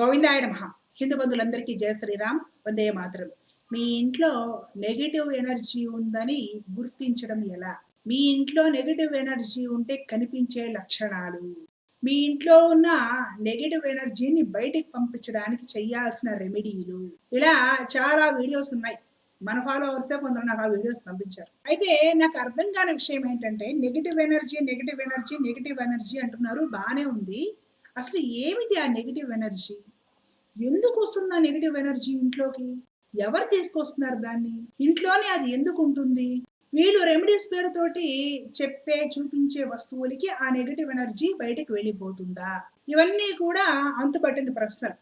గోవిందాయ నమ. హిందూ బంధువులందరికీ జయ శ్రీరామ్. వందే మాత్రం. మీ ఇంట్లో నెగిటివ్ ఎనర్జీ ఉందని గుర్తించడం ఎలా? మీ ఇంట్లో నెగిటివ్ ఎనర్జీ ఉంటే కనిపించే లక్షణాలు? మీ ఇంట్లో ఉన్న నెగిటివ్ ఎనర్జీని బయటికి పంపించడానికి చేయాల్సిన రెమెడీలు ఇలా చాలా వీడియోస్ ఉన్నాయి. మన ఫాలోవర్సే కొందరు నాకు ఆ వీడియోస్ పంపించారు. అయితే నాకు అర్థం కాని విషయం ఏంటంటే negative energy negative energy negative energy అంటున్నారు. బాగానే ఉంది. అసలు ఏమిటి ఆ నెగిటివ్ ఎనర్జీ ఎందుకు వస్తుంది ఆ నెగిటివ్ ఎనర్జీ ఇంట్లోకి? ఎవరు తీసుకొస్తున్నారు దాన్ని? ఇంట్లోనే అది ఎందుకు ఉంటుంది? వీళ్ళు రెమెడీస్ పేరుతోటి చెప్పే చూపించే వస్తువులకి ఆ నెగిటివ్ ఎనర్జీ బయటకు వెళ్ళిపోతుందా? ఇవన్నీ కూడా అంతుపట్టిన ప్రశ్నలు.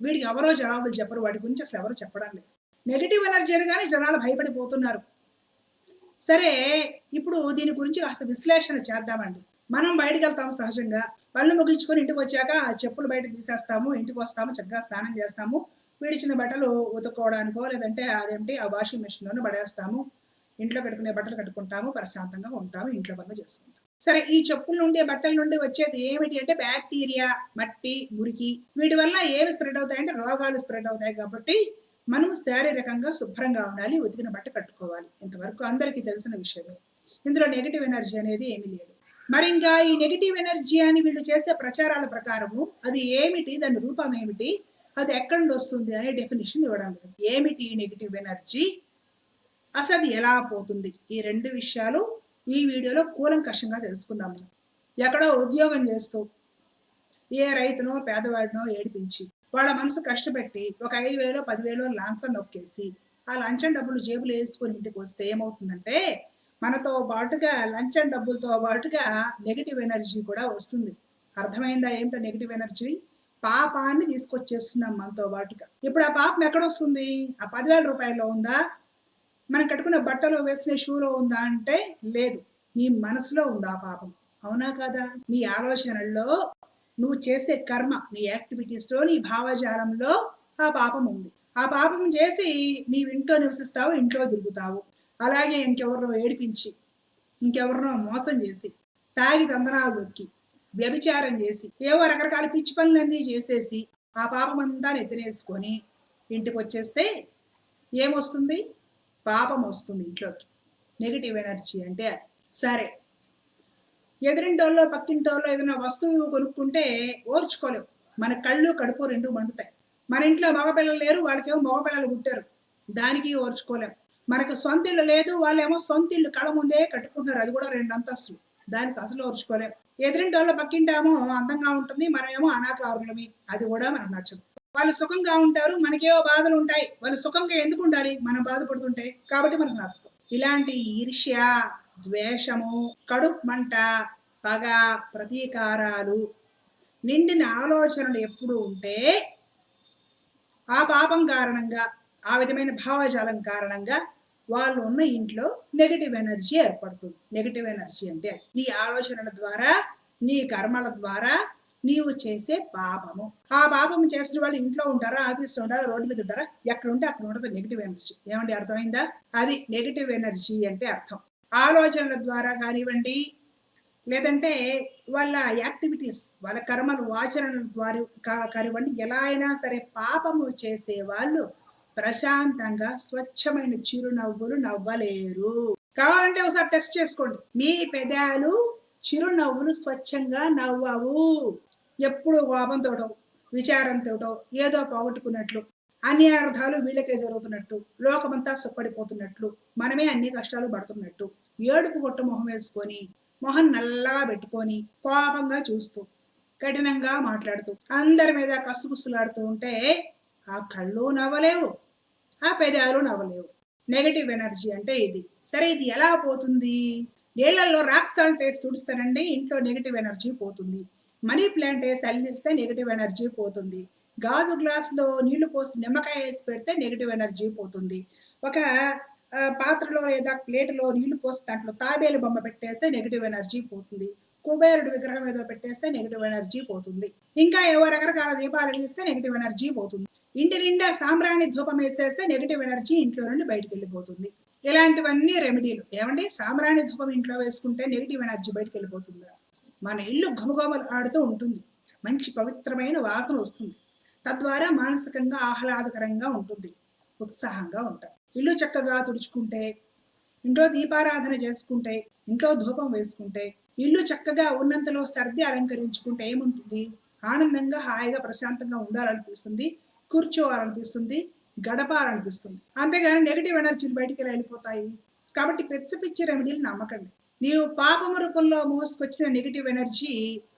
వీడికి ఎవరో జవాబులు చెప్పరు. వాటి గురించి అసలు ఎవరు చెప్పడం లేదు. నెగిటివ్ ఎనర్జీ అనగానే జనాలు భయపడిపోతున్నారు. సరే ఇప్పుడు దీని గురించి కాస్త విశ్లేషణ చేద్దామండి. మనం బయటకు వెళ్తాము సహజంగా. పళ్ళు ముగించుకొని ఇంటికి వచ్చాక చెప్పులు బయట తీసేస్తాము ఇంటికి వస్తాము చక్కగా స్నానం చేస్తాము. విడిచిన బట్టలు ఉతుక్కోవడానికో లేదంటే అదేంటి ఆ వాషింగ్ మెషిన్లోనే పడేస్తాము. ఇంట్లో కట్టుకునే బట్టలు కట్టుకుంటాము ప్రశాంతంగా ఉంటాము ఇంట్లో పనులు చేసుకుంటాం సరే ఈ చెప్పుల నుండి బట్టల నుండి వచ్చేది ఏమిటి అంటే బ్యాక్టీరియా మట్టి మురికి. వీటి వల్ల ఏమి స్ప్రెడ్ అవుతాయంటే రోగాలు స్ప్రెడ్ అవుతాయి కాబట్టి మనము శారీరకంగా శుభ్రంగా ఉండాలి ఉతికిన బట్ట కట్టుకోవాలి. ఇంతవరకు అందరికీ తెలిసిన విషయమే. ఇందులో నెగిటివ్ ఎనర్జీ అనేది ఏమీ లేదు. మరి ఇంకా ఈ నెగిటివ్ ఎనర్జీ అని వీళ్ళు చేసే ప్రచారాల ప్రకారము అది ఏమిటి దాని రూపం ఏమిటి అది ఎక్కడి నుండి వస్తుంది అనే డెఫినేషన్ ఇవ్వడం లేదు. ఏమిటి నెగిటివ్ ఎనర్జీ అసలు అది ఎలా పోతుంది? ఈ రెండు విషయాలు ఈ వీడియోలో కూలంకషంగా తెలుసుకుందాము. ఎక్కడో ఉద్యోగం చేస్తూ ఏ రైతునో పేదవాడినో ఏడిపించి వాళ్ళ మనసు కష్టపెట్టి ఒక ఐదు వేలో పదివేలో లంచం నొక్కేసి ఆ లంచం డబ్బులు జేబులు వేసుకొని ఇంటికి వస్తే ఏమవుతుందంటే మనతో పాటుగా లంచం డబ్బులతో పాటుగా నెగిటివ్ ఎనర్జీ కూడా వస్తుంది. అర్థమైందా ఏమిటో నెగిటివ్ ఎనర్జీ పాపాన్ని తీసుకొచ్చేస్తున్నాం మనతో పాటుగా. ఇప్పుడు ఆ పాపం ఎక్కడ వస్తుంది ఆ పదివేల రూపాయల్లో ఉందా? మనం కట్టుకున్న బట్టలో వేసిన షూలో ఉందా అంటే లేదు. నీ మనసులో ఉందా ఆ పాపం? అవునా కదా? నీ ఆలోచనల్లో నువ్వు చేసే కర్మ నీ యాక్టివిటీస్లో నీ భావజాలంలో ఆ పాపం ఉంది. ఆ పాపం చేసి నీవు ఇంట్లో నివసిస్తావు ఇంట్లో తిరుగుతావు. అలాగే ఇంకెవరినో ఏడిపించి ఇంకెవరినో మోసం చేసి తాగి తందనాలు దొక్కి వ్యభిచారం చేసి ఏవో రకరకాల పిచ్చి పనులన్నీ చేసేసి ఆ పాపం అంతా నెత్తినేసుకొని ఇంటికి వచ్చేస్తే ఏమొస్తుంది? పాపం వస్తుంది ఇంట్లోకి. నెగిటివ్ ఎనర్జీ అంటే అది. సరే ఎదురింటోళ్ళో పక్కింటోళ్ళో ఏదైనా వస్తువు కొనుక్కుంటే ఓర్చుకోలేవు. మన కళ్ళు కడుపు రెండు మండుతాయి. మన ఇంట్లో మగపిల్లలు లేరు వాళ్ళకేమో మగపిల్లలు పుట్టారు. దానికి ఓర్చుకోలేం. మనకు సొంత ఇల్లు లేదు వాళ్ళేమో సొంత ఇల్లు కళ ముందే కట్టుకుంటున్నారు. అది కూడా రెండు అంతస్తులు. దానికి అసలు ఓర్చుకోలేం. ఎదురింటి వాళ్ళ అందంగా ఉంటుంది మనమేమో అనాకారులమి. అది కూడా మనకు నచ్చదు. వాళ్ళు సుఖంగా ఉంటారు మనకేవో బాధలు ఉంటాయి. వాళ్ళు సుఖంగా ఎందుకు ఉండాలి? మనం బాధపడుతుంటే. కాబట్టి మనకు నచ్చదు. ఇలాంటి ఈర్ష్య ద్వేషము కడుపు మంట పగ ప్రతీకారాలు నిండిన ఆలోచనలు ఎప్పుడు ఉంటే ఆ పాపం కారణంగా ఆ విధమైన భావజాలం కారణంగా వాళ్ళు ఉన్న ఇంట్లో నెగిటివ్ ఎనర్జీ ఏర్పడుతుంది. నెగిటివ్ ఎనర్జీ అంటే నీ ఆలోచనల ద్వారా నీ కర్మల ద్వారా నీవు చేసే పాపము. ఆ పాపము చేసిన వాళ్ళు ఇంట్లో ఉంటారా ఆఫీస్లో ఉంటారా రోడ్డు మీద ఉంటారా ఎక్కడ ఉంటే అక్కడ ఉండదు నెగిటివ్ ఎనర్జీ ఏమండి అర్థమైందా? అది నెగిటివ్ ఎనర్జీ అంటే అర్థం. ఆలోచనల ద్వారా కానివ్వండి లేదంటే వాళ్ళ యాక్టివిటీస్ వాళ్ళ కర్మలు ఆచరణల ద్వారా కానివ్వండి ఎలా అయినా సరే పాపము చేసే వాళ్ళు ప్రశాంతంగా స్వచ్ఛమైన చిరునవ్వులు నవ్వలేరు. కావాలంటే ఒకసారి టెస్ట్ చేసుకోండి. మీ పెదాలు చిరునవ్వులు స్వచ్ఛంగా నవ్వవు. ఎప్పుడు కోపంతోటో విచారంతోటో ఏదో పోగొట్టుకున్నట్లు. అన్ని వీళ్ళకే జరుగుతున్నట్టు లోకమంతా సుఖపడిపోతున్నట్లు మనమే అన్ని కష్టాలు పడుతున్నట్టు ఏడుపు కొట్టు మొహం వేసుకొని మొహం నల్లగా పెట్టుకొని కోపంగా చూస్తూ కఠినంగా మాట్లాడుతూ అందరి మీద కసుగుసులాడుతూ ఉంటే ఆ కళ్ళు నవ్వలేవు ఆ పెదాలు నవ్వలేవు. నెగటివ్ ఎనర్జీ అంటే ఇది. సరే ఇది ఎలా పోతుంది? నీళ్ళలో రాక్ సాల్ట్ వేసి తుడుస్తానండి ఇంట్లో నెగిటివ్ ఎనర్జీ పోతుంది. మనీ ప్లాంట్ వేసి అల్లిస్తే నెగిటివ్ ఎనర్జీ పోతుంది. గాజు గ్లాసులో నీళ్ళు పోసి నిమ్మకాయ వేసి పెడితే నెగిటివ్ ఎనర్జీ పోతుంది. ఒక పాత్రలో లేదా ప్లేట్లో నీళ్ళు పోసి దాంట్లో తాబేలు బొమ్మ పెట్టేస్తే నెగిటివ్ ఎనర్జీ పోతుంది. కుబేరుడు విగ్రహం ఏదో పెట్టేస్తే నెగిటివ్ ఎనర్జీ పోతుంది. ఇంకా ఏవో రకరకాల దీపాలు వెలిగిస్తే నెగిటివ్ ఎనర్జీ పోతుంది. ఇంటి నిండా సాంబ్రాణి ధూపం వేసేస్తే నెగిటివ్ ఎనర్జీ ఇంట్లో నుండి బయటకు వెళ్ళిపోతుంది. ఇలాంటివన్నీ రెమెడీలు ఏమండి? సాంబ్రాణి ధూపం ఇంట్లో వేసుకుంటే నెగిటివ్ ఎనర్జీ బయటకు వెళ్ళిపోతుందా? మన ఇల్లు ఘమఘమలు ఆడుతూ ఉంటుంది. మంచి పవిత్రమైన వాసన వస్తుంది. తద్వారా మానసికంగా ఆహ్లాదకరంగా ఉంటుంది ఉత్సాహంగా ఉంటాం. ఇల్లు చక్కగా తుడుచుకుంటే ఇంట్లో దీపారాధన చేసుకుంటే ఇంట్లో ధూపం వేసుకుంటే ఇల్లు చక్కగా ఉన్నంతలో సర్ది అలంకరించుకుంటే ఏముంటుంది? ఆనందంగా హాయిగా ప్రశాంతంగా ఉండాలనిపిస్తుంది కూర్చోవాలనిపిస్తుంది గడపాలనిపిస్తుంది. అంతేగాని నెగిటివ్ ఎనర్జీలు బయటికి వెళ్ళిపోతాయి? కాబట్టి పెచ్చ పిచ్చి రెమెడీలు నమ్మకండి. నీవు పాపము రూపంలో మోసుకొచ్చిన నెగిటివ్ ఎనర్జీ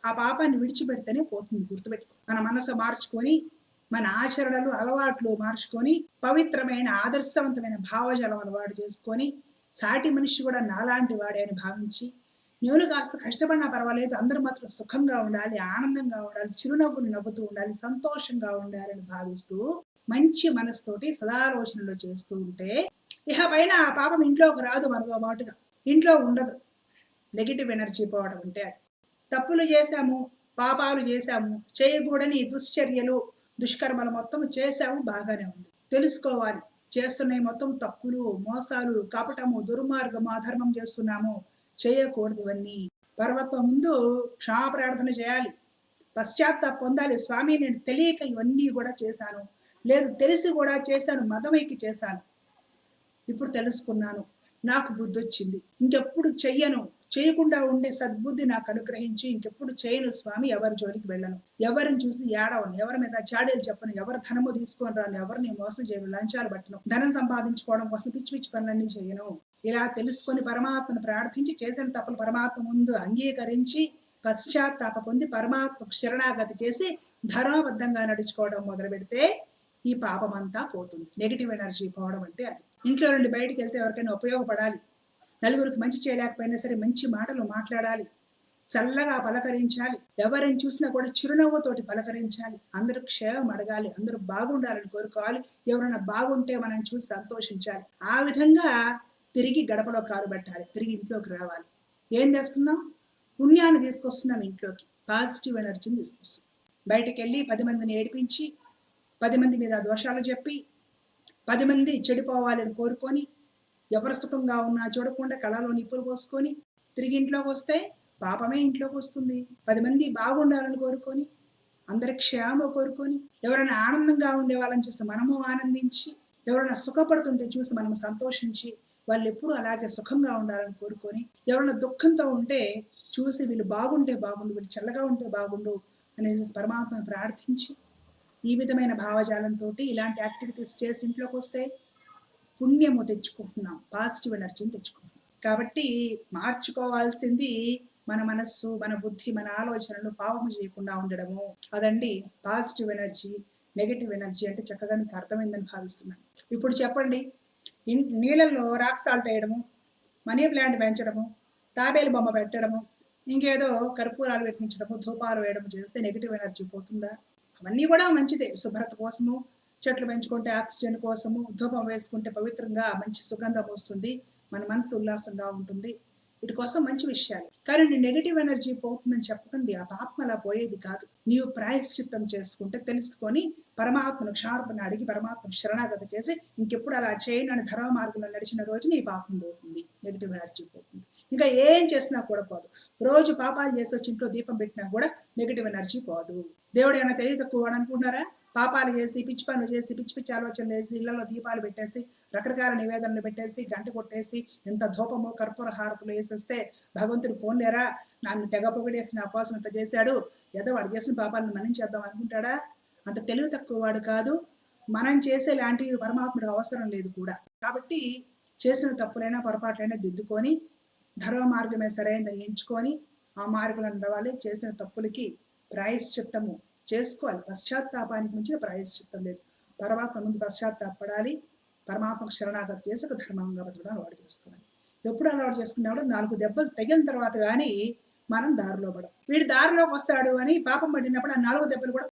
ఆ పాపాన్ని విడిచిపెడితేనే పోతుంది గుర్తుపెట్టుకో. మన మనసు మార్చుకొని మన ఆచరణలు అలవాట్లు మార్చుకొని పవిత్రమైన ఆదర్శవంతమైన భావజలం అలవాటు చేసుకొని సాటి మనిషి కూడా నాలాంటి వాడే అని భావించి నేను కాస్త కష్టపడినా పర్వాలేదు అందరూ మాత్రం సుఖంగా ఉండాలి ఆనందంగా ఉండాలి చిరునవ్వులు నవ్వుతూ ఉండాలి సంతోషంగా ఉండాలని భావిస్తూ మంచి మనసుతోటి సదాలోచనలు చేస్తూ ఉంటే ఇహ పైన ఆ పాపం ఇంట్లోకి రాదు మనతో పాటుగా. ఇంట్లో ఉండదు. నెగిటివ్ ఎనర్జీ పోవడం అంటే అది. తప్పులు చేశాము పాపాలు చేశాము చేయకూడని దుశ్చర్యలు దుష్కర్మలు మొత్తం చేశాము బాగానే ఉంది. తెలుసుకోవాలి. చేస్తున్నాయి మొత్తం తప్పులు మోసాలు కపటము దుర్మార్గము అధర్మం చేస్తున్నాము. చేయకూడదు ఇవన్నీ పర్వతం ముందు క్షమా ప్రార్థన చేయాలి. పశ్చాత్తాప పొందాలి. స్వామి నేను తెలియక ఇవన్నీ కూడా చేశాను. లేదు తెలిసి కూడా చేశాను. మదమైకి చేశాను. ఇప్పుడు తెలుసుకున్నాను. నాకు బుద్ధి వచ్చింది ఇంకెప్పుడు చెయ్యను. చేయకుండా ఉండే సద్బుద్ధి నాకు అనుగ్రహించి ఇంకెప్పుడు చేయను స్వామి ఎవరి జోలికి వెళ్ళను. ఎవరిని చూసి ఏడవను. ఎవరి మీద చాడీలు చెప్పను. ఎవరి ధనము తీసుకొని రాను. ఎవరిని మోసం చేయను. లంచాలు పట్టను. ధనం సంపాదించుకోవడం కోసం పిచ్చి పిచ్చి పనులన్నీ చేయను. ఇలా తెలుసుకొని పరమాత్మను ప్రార్థించి చేసిన తప్పులు పరమాత్మ ముందు అంగీకరించి పశ్చాత్తాప పొంది పరమాత్మకు శరణాగతి చేసి ధర్మబద్ధంగా నడుచుకోవడం మొదలు పెడితే ఈ పాపం అంతా పోతుంది. నెగిటివ్ ఎనర్జీ పోవడం అంటే అది. ఇంట్లో నుండి బయటికి వెళ్తే ఎవరికైనా ఉపయోగపడాలి. నలుగురికి మంచి చేయలేకపోయినా సరే మంచి మాటలు మాట్లాడాలి. చల్లగా పలకరించాలి. ఎవరిని చూసినా కూడా చిరునవ్వుతోటి పలకరించాలి. అందరూ క్షేమం అడగాలి. అందరూ బాగుండాలని కోరుకోవాలి. ఎవరైనా బాగుంటే మనం చూసి సంతోషించాలి. ఆ విధంగా తిరిగి గడపలో కారు పెట్టాలి. తిరిగి ఇంట్లోకి రావాలి. ఏం చేస్తున్నాం? పుణ్యాన్ని తీసుకొస్తున్నాం ఇంట్లోకి. పాజిటివ్ ఎనర్జీని తీసుకొస్తున్నాం. బయటకెళ్ళి వెళ్ళి పది మందిని ఏడిపించి పది మంది మీద దోషాలు చెప్పి పది మంది చెడిపోవాలని కోరుకొని ఎవరు సుఖంగా ఉన్నా చూడకుండా కళలో నిప్పులు పోసుకొని తిరిగి ఇంట్లోకి వస్తే పాపమే ఇంట్లోకి వస్తుంది. పది మంది బాగుండాలని కోరుకొని అందరి క్షేమ కోరుకొని ఎవరైనా ఆనందంగా ఉండే వాళ్ళని చూస్తే మనము ఆనందించి ఎవరైనా సుఖపడుతుంటే చూసి మనం సంతోషించి వాళ్ళు ఎప్పుడు అలాగే సుఖంగా ఉండాలని కోరుకొని ఎవరైనా దుఃఖంతో ఉంటే చూసి వీళ్ళు బాగుంటే బాగుండు వీళ్ళు చల్లగా ఉంటే బాగుండు అనేసి పరమాత్మను ప్రార్థించి ఈ విధమైన భావజాలంతో ఇలాంటి యాక్టివిటీస్ చేసి ఇంట్లోకి వస్తే పుణ్యము తెచ్చుకుంటున్నాం పాజిటివ్ ఎనర్జీని తెచ్చుకుంటున్నాం. కాబట్టి మార్చుకోవాల్సింది మన మనస్సు మన బుద్ధి మన ఆలోచనలు పాపము చేయకుండా ఉండడము. అదండి పాజిటివ్ ఎనర్జీ నెగిటివ్ ఎనర్జీ అంటే చక్కగా మీకు అర్థమైందని భావిస్తున్నాను. ఇప్పుడు చెప్పండి నీళ్ళల్లో రాక్ సాల్ట్ వేయడము మనీ ప్లాంట్ పెంచడము తాబేలు బొమ్మ పెట్టడము ఇంకేదో కర్పూరాలు పెట్టించడము ధూపాలు వేయడము చేస్తే నెగిటివ్ ఎనర్జీ పోతుందా? అవన్నీ కూడా మంచిదే. శుభ్రత కోసము చెట్లు పెంచుకుంటే ఆక్సిజన్ కోసము ధూపం వేసుకుంటే పవిత్రంగా మంచి సుగంధం వస్తుంది. మన మనసు ఉల్లాసంగా ఉంటుంది. వీటి కోసం మంచి విషయాలు. కానీ నీ నెగిటివ్ ఎనర్జీ పోతుందని చెప్పకండి ఆ పాపం అలా పోయేది కాదు. నీవు ప్రాయశ్చిత్తం చేసుకుంటే తెలుసుకొని పరమాత్మను క్షార్పణ అడిగి పరమాత్మను శరణాగతి చేసి ఇంకెప్పుడు అలా చేయను అని ధర్మ మార్గంలో నడిచిన రోజు నీ పాపం పోతుంది. నెగిటివ్ ఎనర్జీ పోతుంది. ఇంకా ఏం చేసినా కూడా పోదు. రోజు పాపాలు చేసి వచ్చి ఇంట్లో దీపం పెట్టినా కూడా నెగిటివ్ ఎనర్జీ పోదు. దేవుడు ఏమైనా తెలియదు తక్కువ అనుకుంటున్నారా? పాపాలు చేసి పిచ్చి పనులు చేసి పిచ్చి పిచ్చి ఆలోచనలు వేసి ఇళ్ళలో దీపాలు పెట్టేసి రకరకాల నివేదనలు పెట్టేసి గంట కొట్టేసి ఇంత ధూపము కర్పూర హారతులు వేసేస్తే భగవంతుడు పోన్లేరా నన్ను తెగ పొగడేసి నా కోసం ఇంత చేశాడు. ఏదో వాడు చేసిన పాపాలను మన్నించేద్దాం చేద్దాం అనుకుంటాడా? అంత తెలివి తక్కువ వాడు కాదు. మనం చేసే లాంటివి పరమాత్ముడు అవసరం లేదు కూడా. కాబట్టి చేసిన తప్పులైనా పొరపాట్లైనా దిద్దుకొని ధర్మ మార్గమే సరైనదని ఎంచుకొని ఆ మార్గంలో నడవాలి. చేసిన తప్పులకి ప్రాయశ్చిత్తము చేసుకోవాలి. పశ్చాత్తాపానికి మించిన ప్రాయశ్చిత్తం లేదు. పరమాత్మ ముందు పశ్చాత్తాపడాలి. పరమాత్మకు శరణాగతి చేసి ఒక ధర్మంగా బతకడం అలవాటు చేసుకోవాలి. ఎప్పుడు అలవాటు చేసుకున్నాడో నాలుగు దెబ్బలు తగిలిన తర్వాత కానీ మనం దారిలో పడం వీడు దారిలోకి వస్తాడు అని పాపం పడినప్పుడు ఆ నాలుగు దెబ్బలు కూడా